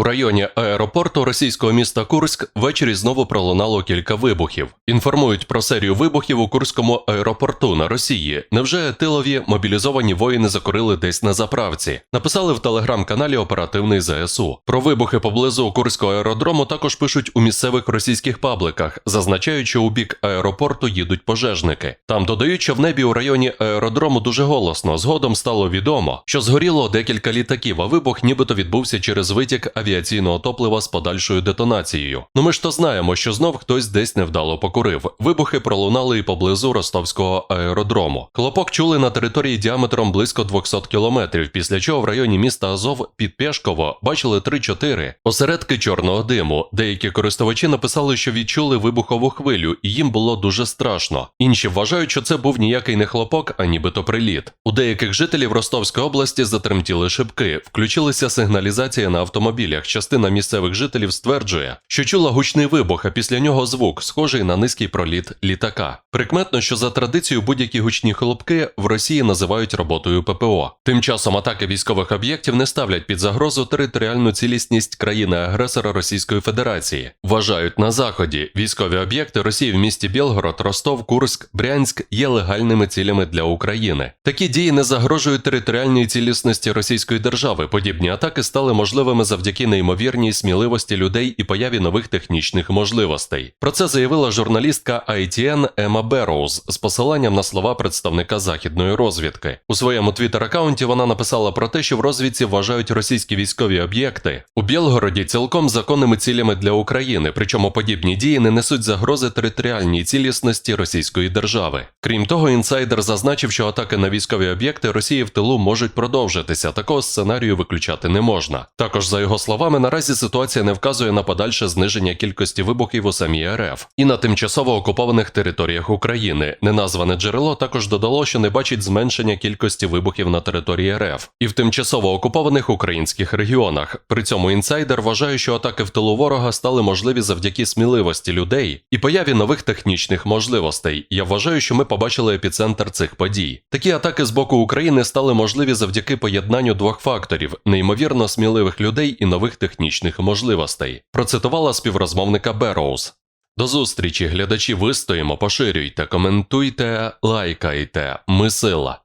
У районі аеропорту російського міста Курськ ввечері знову пролунало кілька вибухів. Інформують про серію вибухів у Курському аеропорту на Росії. Невже тилові мобілізовані воїни закурили десь на заправці? Написали в телеграм-каналі Оперативний ЗСУ. Про вибухи поблизу Курського аеродрому також пишуть у місцевих російських пабликах, зазначають, що у бік аеропорту їдуть пожежники. Там додають, що в небі у районі аеродрому дуже голосно. Згодом стало відомо, що згоріло декілька літаків, а вибух нібито відбувся через витік авіаційного топлива з подальшою детонацією. Ну ми ж то знаємо, що знов хтось десь невдало покурив. Вибухи пролунали і поблизу ростовського аеродрому. Хлопок чули на території діаметром близько 200 кілометрів, після чого в районі міста Азов під Пєшково бачили 3-4 осередки чорного диму. Деякі користувачі написали, що відчули вибухову хвилю, і їм було дуже страшно. Інші вважають, що це був ніякий не хлопок, а нібито приліт. У деяких жителів Ростовської області затремтіли шибки, включилася сигналізація на автомобілях. Частина місцевих жителів стверджує, що чула гучний вибух, а після нього звук, схожий на низький проліт літака. Прикметно, що за традицією будь-які гучні хлопки в Росії називають роботою ППО. Тим часом атаки військових об'єктів не ставлять під загрозу територіальну цілісність країни-агресора Російської Федерації. Вважають на заході військові об'єкти Росії в місті Білгород, Ростов, Курськ, Брянськ є легальними цілями для України. Такі дії не загрожують територіальній цілісності Російської держави. Подібні атаки стали можливими завдяки неймовірній сміливості людей і появі нових технічних можливостей. Про це заявила журналістка ITN Ема Берроуз з посиланням на слова представника західної розвідки. У своєму твіттер-аккаунті вона написала про те, що в розвідці вважають російські військові об'єкти у Білгороді цілком законними цілями для України, причому подібні дії не несуть загрози територіальній цілісності Російської держави. Крім того, інсайдер зазначив, що атаки на військові об'єкти Росії в тилу можуть продовжитися. Такого сценарію виключати не можна. Також, за його словами, наразі ситуація не вказує на подальше зниження кількості вибухів у самій РФ і на тимчасово окупованих територіях України. Неназване джерело також додало, що не бачить зменшення кількості вибухів на території РФ і в тимчасово окупованих українських регіонах. При цьому інсайдер вважає, що атаки в тилу ворога стали можливі завдяки сміливості людей і появі нових технічних можливостей. Я вважаю, що ми побачили епіцентр цих подій. Такі атаки з боку України стали можливі завдяки поєднанню двох факторів: неймовірно сміливих людей і нових технічних можливостей. Процитувала співрозмовника Берроуз. До зустрічі, глядачі, вистоїмо, поширюйте, коментуйте, лайкайте. Ми сила.